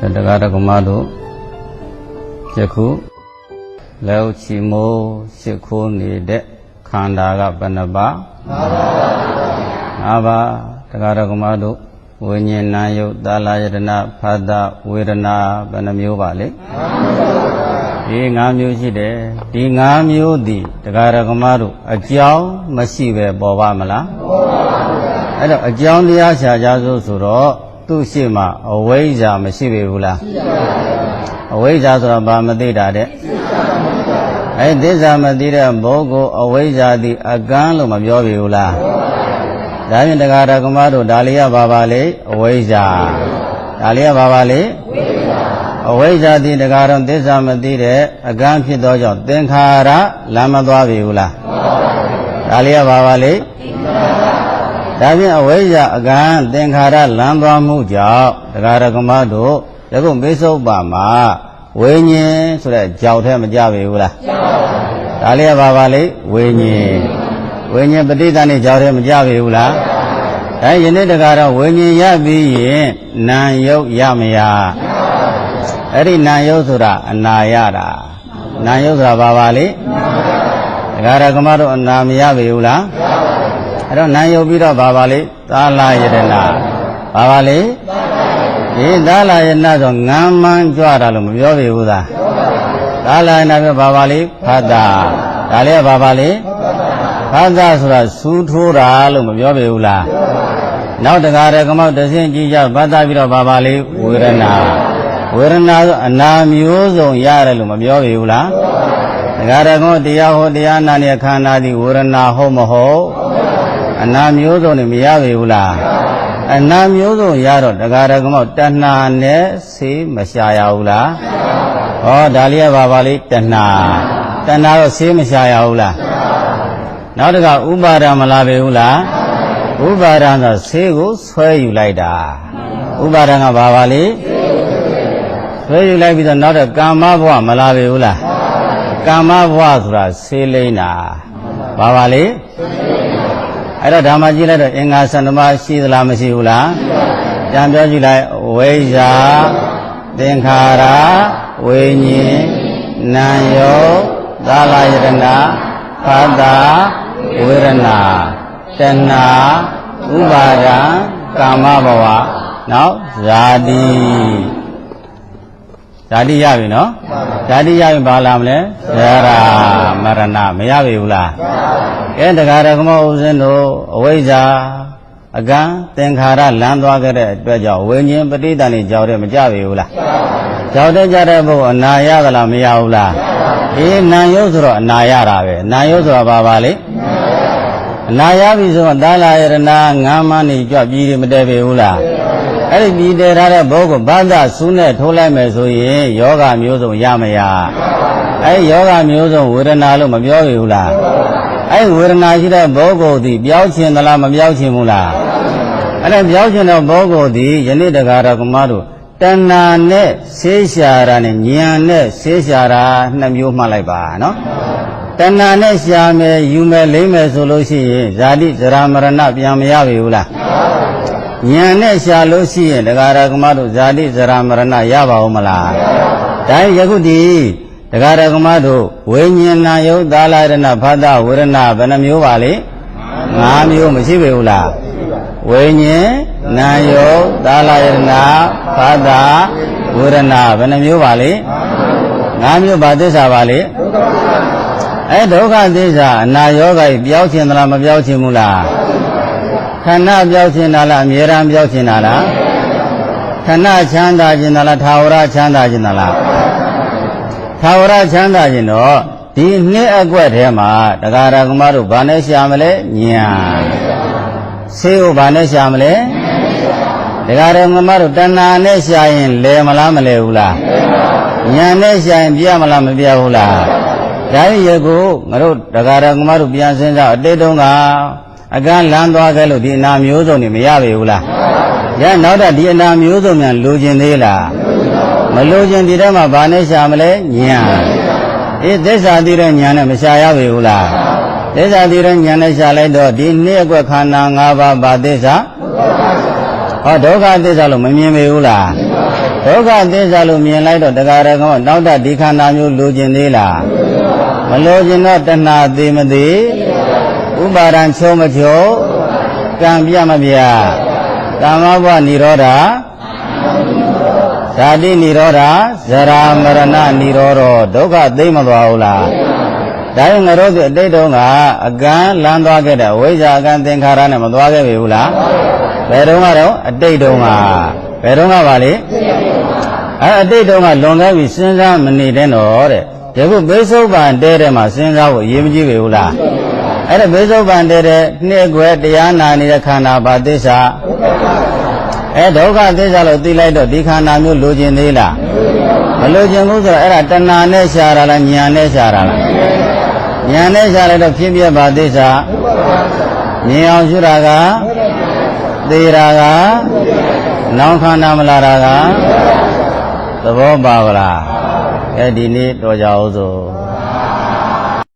တရားဓမ္မတို့ယခုလက်ဥချီမိုးရှိခိုးနေတဲ့ခန္ဓာကဘယ်နှပါငါးပါးတရားဓမ္မတို့ဝိညာဉ်နာယုတ်သာလယတနာဖတ်တာဝေဒနာဘယ်နှမျိုးပါလဲဒီ၅မျိုးရှိတယ်ဒီ၅မျိုးသည်တရားဓမ္မတို့အကြောင်းမရှိပဲပေါ်ပါမလားပေါ်ပါဘူးအဲ့တော့အကြောင်းတရားရှာကြစို့ဆိုတော့ သူ့ရှိမှအဝိဇ္ဇာမရှိပေဘူးလားရှိပါဘူးအဝိဇ္ဇာဆိုတာဘာမသိတာတဲ့အဲသစ္စာမသိတဲ့ဘောကိုအဝိဇ္ဇာသည်အကန်းလို့မပြောပေဘူးလားဒါဖြင့်တရားဓမ္မတို့ဒါလေးရပါပါလေအဝိဇ္ဇာဒါလေးရပါပါလေအဝိဇ္ဇာတိတရားတော်သစ္စာမသိတဲ့အကန်းဖြစ်သောကြောင့်သင်္ခါရလမ်းမသွားပြီဘူးလားဒါလေးရပါပါလေ ဒါဖြင့်အဝိဇ္ဇာအကန်းသင်္ခါရလမ်းသွားမှုကြောင့်တရားဓမ္မတို့ယခုမေသုပ္ပါမှာဝိညာဉ်ဆိုတဲ့ကြောက်ထဲမကြပြီဘူးလားကြပါဘူးဒါလေးရပါပါလေဝိညာဉ်ဝိညာဉ်ပဋိသန္ဓေကြောက်ထဲမကြပြီဘူးလားအဲယနေ့တကားတော့ဝိညာဉ်ရပြီးရင်နာယုတ်ရမရအဲ့ဒီနာယုတ်ဆိုတာအနာရတာနာယုတ်ဆိုတာဘာပါလေတကားရကမတို့အနာမရပြီဘူးလား အဲ့တော့နာယုတ်ပြီးတော့ဘာပါလေသာလာယတနာဘာပါလေဒီသာလာယတနာဆိုငမ်းမှန်းကြွတာလို့မပြောပြီဘူးသားသာလာယတနာပြောဘာပါလေဖတ်တာဒါလေးကဘာပါလေဖတ်တာဆိုတာစူးထိုးတာလို့မပြောပြီဘူးလားနောက်တကားရကမောက်တဆင်းကြည့်ကြဗတ်တာပြီးတော့ဘာပါလေဝေဒနာဝေဒနာဆိုအနာမျိုးစုံရတယ်လို့မပြောပြီဘူးလားတကားရကမောက်တရားဟောတရားနာနေခန္ဓာဒီဝေဒနာဟုတ်မဟုတ် အနာမျိုးစုံနေမရပြီဘူးလားအနာမျိုးစုံရတော့တရားရကမောက်တဏှာနဲ့ဆေးမရှာရဘူးလားဟောဒါလေးကဘာပါလေတဏှာတဏှာတော့ဆေးမရှာရဘူးလားနောက်တကဥပါဒံမလာပြီဘူးလားဥပါဒံဆိုဆေးကိုဆွဲယူလိုက်တာဥပါဒံကဘာပါလေဆွဲယူလိုက်ပြီးတော့နောက်တော့ကာမဘဝမလာပြီဘူးလားကာမဘဝဆိုတာဆေးလိမ့်တာဘာပါလေ အဲ့တော့ဓမ္မကြည့်လိုက်တော့အင်္ဂါစန္ဒမရှိသလားမရှိဘူးလားပြန်ပြောကြည့်လိုက်ဝိဇ္ဇာသင်္ခါရဝိညာဉ်နာယောသာလယတနာဖာတာဝေဒနာတဏှာဥပါဒံကာမဘဝနောက်ဇာတိဇာတိရပြီနော် ဇာတိရပြီဘာလာမလဲဇရာမရဏမရပြီဘူးလားကဲတရားဓမ္မဥစဉ်တို့အဝိဇ္ဇာအကံသင်္ခါရလမ်းသွားခဲ့တဲ့အတွက်ကြောင့်ဝိညာဉ်ပဋိသန္ဓေကြောက်တဲ့မကြပြီဘူးလားကြောက်တဲ့ကြတဲ့ဘုအနာရသလားမရဘူးလားအေးနာယုတ်ဆိုတော့အနာရတာပဲနာယုတ်ဆိုတာဘာပါလဲအနာရပြီဆိုတော့သာလာယရဏငါးမနေကြွပြည်တယ်မတည့်ပြီဘူးလား အဲ့ဒီပြည်တည်ထားတဲ့ဘုကိုဘာသာဆူးနဲ့ထိုးလိုက်မယ်ဆိုရင်ယောဂမျိုးစုံရမရအဲ့ဒီယောဂမျိုးစုံဝေဒနာလို့မပြောပြီဘူးလားအဲ့ဒီဝေဒနာရှိတဲ့ဘောကိုသည်ပြောင်းချင်သလားမပြောင်းချင်ဘူးလားအဲ့ဒါပြောင်းချင်တဲ့ဘောကိုသည်ယနေ့တကားတော်ကမတို့တဏ္ဏနဲ့ဆေးရှာတာနဲ့ဉာဏ်နဲ့ဆေးရှာတာနှစ်မျိုးမှတ်လိုက်ပါနော်တဏ္ဏနဲ့ရှာမယ်ယူမယ်လိမ့်မယ်ဆိုလို့ရှိရင်ဇာတိဇရာမရဏပြန်မရပြီဘူးလား ဉာဏ်နဲ့ရှာလို့ရှိရင်တရားရကမတို့ဇာတိဇရာမရဏရပါဦးမလားဒါယခုဒီတရားရကမတို့ဝိညာဏယုတ်သာလရဏဖသဝေရဏဘယ်နှမျိုးပါလဲ၅မျိုးမရှိပြီဘူးလားဝိညာဉ်နာယောသာလယနာဖာတာဝေရဏဘယ်နှမျိုးပါလဲငါးမျိုးပါသစ္စာပါလေအဲဒုက္ခသစ္စာအနာယောဂကြီးပြောင်းချင်သလားမပြောင်းချင်ဘူးလား ခန္ဓာပြောင်းချင်တာလားအမြဲတမ်းပြောင်းချင်တာလားခဏချမ်းသာခြင်းတာလားသာဝရချမ်းသာခြင်းတာလားသာဝရချမ်းသာခြင်းတော့ဒီနှစ်အကွက်ထဲမှာတရားရကမတို့ဘာနဲ့ရှာမလဲညာဆေးကိုဘာနဲ့ရှာမလဲတရားတော်ငမတို့တဏှာနဲ့ရှာရင်လဲမလားမလဲဘူးလားညာနဲ့ရှာရင်ပြမလားမပြဘူးလားဒါရရကိုငါတို့တရားတော်ငမတို့ပြန်စင်းစားအတိတ်တုန်းက အကန်းလန်းသွားခဲ့လို့ဒီအနာမျိုးစုံနေမရပြီဘူးလားရနောက်တော့ဒီအနာမျိုးစုံမြန်လိုချင်သေးလားမလိုချင်ဒီထဲမှာဘာနဲ့ရှာမလဲညာအေးသစ္စာသိတဲ့ညာနဲ့မရှာရပြီဘူးလားသစ္စာသိတဲ့ဉာဏ်နဲ့ရှာလိုက်တော့ဒီနှစ်အကွက်ခန္ဓာ၅ပါးဗာသစ္စာဟောဒုက္ခသစ္စာလို့မမြင်ပေဘူးလားဒုက္ခသစ္စာလို့မြင်လိုက်တော့တရားရကောနောက်တဒီခန္ဓာမျိုးလိုချင်သေးလားမလိုချင်တော့တဏှာသေးမသေး ဥပါဒံချုံမချုံကံပြမပြကာမဘဝនិရောဓဇာတိនិရောဓဇရာမရဏនិရောဓဒုက္ခသိမ့်မသွားဘူးလားဒါရင်ငါတို့ဒီအတိတ်တုန်းကအကံလမ်းသွားခဲ့တဲ့ဝိဇ္ဇာအကံသင်္ခါရနဲ့မသွားခဲ့ပြီဘူးလားဘယ်တုန်းကတော့အတိတ်တုန်းကဘယ်တုန်းကပါလေအဲအတိတ်တုန်းကလွန်ခဲ့ပြီစဉ်းစားမနေတဲ့တော့တဲ့ဒီခုဘေးစုပ်ပန်တဲတဲ့မှာစဉ်းစားဖို့အရေးမကြီးပြီဘူးလား အဲ့ဒါဘေးစုပ်ပန်တဲတဲ့နှစ်ခွဲတရားနာနေတဲ့ခန္ဓာပါသစ္စာအဲဒုက္ခသစ္စာလို့သိလိုက်တော့ဒီခန္ဓာမျိုးလိုချင်သေးလားမလိုချင်ဘူးဆိုတော့အဲ့ဒါတဏှာနဲ့ရှာတာလားညာနဲ့ရှာတာလားညာနဲ့ရှာလိုက်တော့ဖြစ်ပြပါသစ္စာမြင်အောင်ရှုတာကသေတာကနောင်ခန္ဓာမလာတာကသဘောပါဗလားအဲဒီနေ့တော်ကြအောင်စို့